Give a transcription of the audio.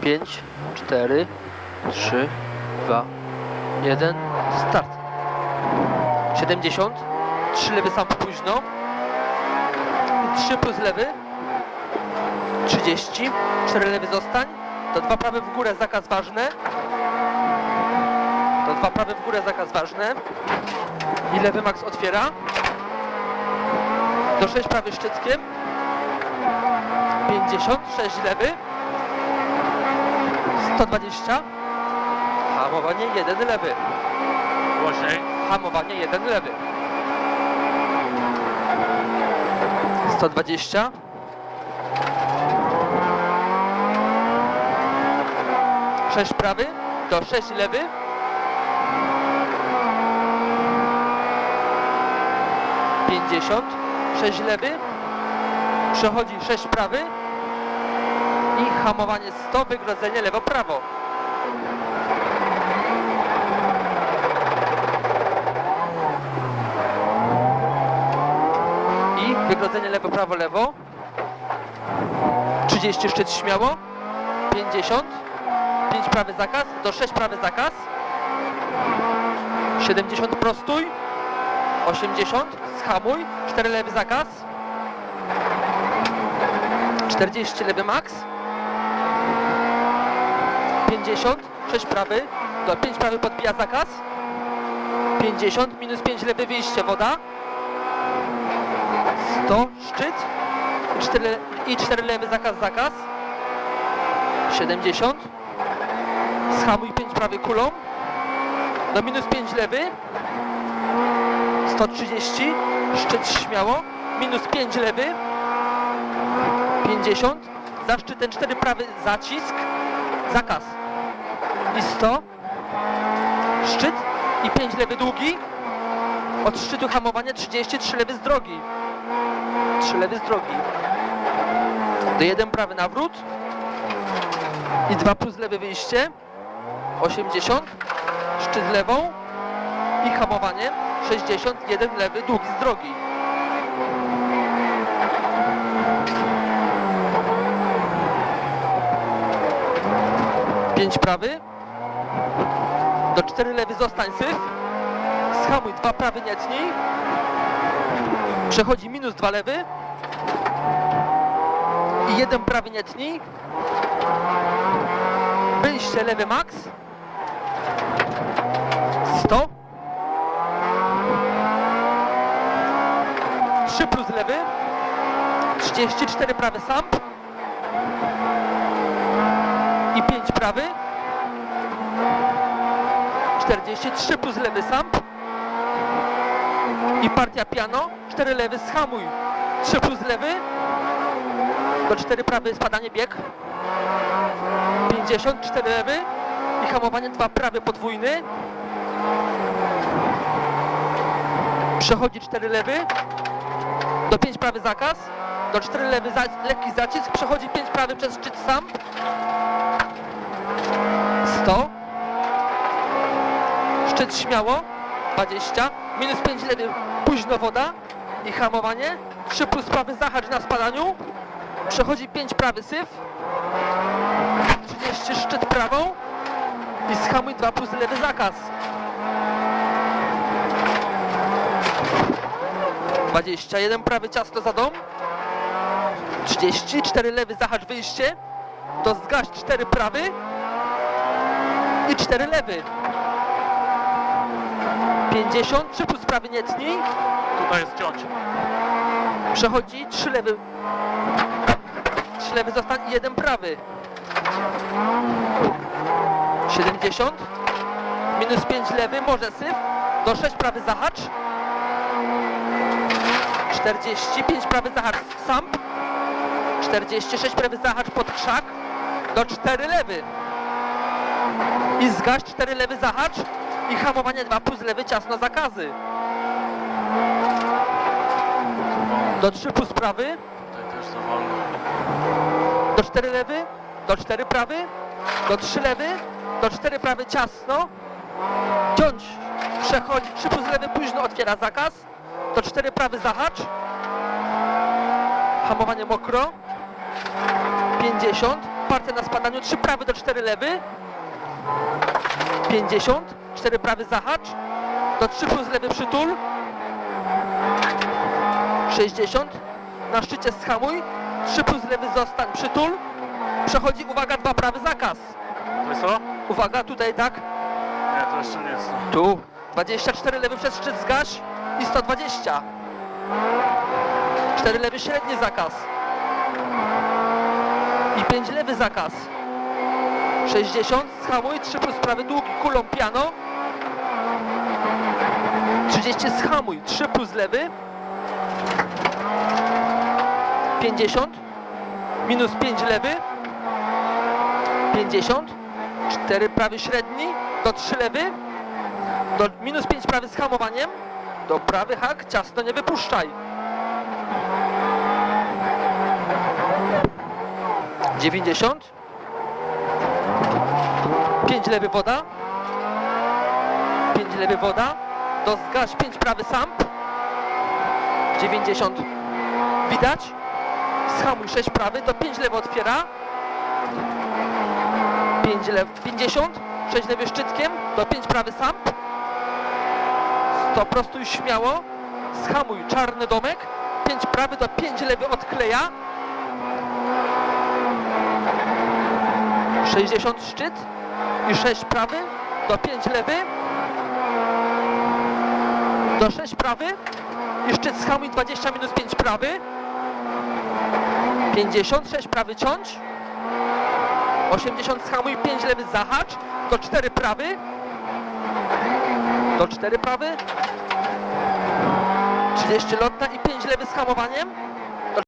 5, 4, 3, 2, 1, start. 70, 3 lewy sam późno, 3 plus lewy, 30, 4 lewy zostań, to 2 prawy w górę, zakaz ważne, to 2 prawy w górę, zakaz ważne i lewy max otwiera, do 6 prawy szczyckiem, 50, 6 lewy, 120, hamowanie 1 lewy, Głośniej. hamowanie 1 lewy, 120, Sześć prawy, do 6 lewy, pięćdziesiąt, sześć lewy, przechodzi 6 prawy i hamowanie 100, wygrodzenie lewo-prawo. I wygrodzenie lewo-prawo-lewo. 30 szczyt śmiało. 50. 5 prawy zakaz, do 6 prawy zakaz. 70 prostuj. 80 schamuj. 4 lewy zakaz. 40 lewy max. 50 6 prawy. Do 5 prawy podbija zakaz. 50 minus 5 lewy wyjście woda. 100 szczyt. I 4, i 4 lewy zakaz zakaz. 70 Schamuj 5 prawy kulą. Do minus 5 lewy. 130. Szczyt śmiało. Minus 5 lewy. 50. Za szczytem 4 prawy zacisk. Zakaz. I 100. Szczyt. I 5 lewy długi. Od szczytu hamowania 33 lewy z drogi. 3 lewy z drogi. Do 1 prawy nawrót. I 2 plus lewy wyjście. 80, szczyt lewą i hamowanie 61 lewy długi z drogi. Pięć prawy, do 4 lewy zostań syf, schamuj 2 prawy nie tnij, przechodzi minus 2 lewy. I jeden prawy nie tnij, wyjście lewy max, 100 3 plus lewy. 34 prawy samp. I 5 prawy 43 plus lewy samp. I partia piano 4 lewy schamuj. 3 plus lewy. Do 4 prawy spadanie bieg. 54 lewy. I hamowanie 2 prawy podwójny. Przechodzi 4 lewy, do 5 prawy zakaz, do 4 lewy za, lekki zacisk, przechodzi 5 prawy przez szczyt sam, 100, szczyt śmiało, 20, minus 5 lewy, późno woda i hamowanie, 3 plus prawy zahacz na spadaniu, przechodzi 5 prawy syf, 30 szczyt prawą i schamuj 2 plus lewy zakaz. 21 prawy ciasto za dom. 34 lewy zahacz wyjście. To zgaś 4 prawy. I 4 lewy. 50 3 plus prawy nie tnij. Tutaj jest ciąć. Przechodzi 3 lewy. 3 lewy zostań i 1 prawy. 70. Minus 5 lewy, może syf. Do 6 prawy zahacz. 45 prawy zahacz sam. 46 prawy zahacz pod krzak. Do 4 lewy. I zgaś 4 lewy zahacz. I hamowanie 2 plus lewy ciasno zakazy. Do 3 plus prawy. Do 4 lewy, do 4 prawy, do 3 lewy, do 4 prawy ciasno, ciąć, przechodzi, 3 plus lewy późno otwiera zakaz, do 4 prawy zahacz, hamowanie mokro, 50, oparcie na spadaniu, 3 prawy do 4 lewy, 50, 4 prawy zahacz, do 3 plus lewy przytul, 60, na szczycie schamuj, 3 plus lewy zostań przytul, przechodzi, uwaga, 2 prawy zakaz. To jest to? Uwaga, tutaj tak, Nie, to jeszcze nie jest tu, 24 lewy przez szczyt zgaś i 120. 4 lewy średni zakaz. I 5 lewy zakaz. 60, schamuj, 3 plus prawy długi, kulą piano. 30, schamuj, 3 plus lewy. 50, minus 5 lewy. 50, 4 prawy średni, do 3 lewy. Do minus 5 prawy z hamowaniem. Do prawy hak, ciasno nie wypuszczaj. 90. 5 lewy woda. 5 lewy woda. Do zgaś 5 prawy samp. 90. Widać. Schamuj 6 prawy. Do 5 lewy otwiera. 5 lewy. 50. 6 lewy szczytkiem. Do 5 prawy samp. 100 prostuj śmiało. Schamuj czarny domek. 5 prawy do 5 lewy odkleja. 60 szczyt i 6 prawy do 5 lewy do 6 prawy i szczyt schamuj 20 minus 5 prawy. 56 prawy ciąć. 80 schamuj 5 lewy zahacz. Do 4 prawy. Do 4 prawy. 30 lotna i 5 lewy z hamowaniem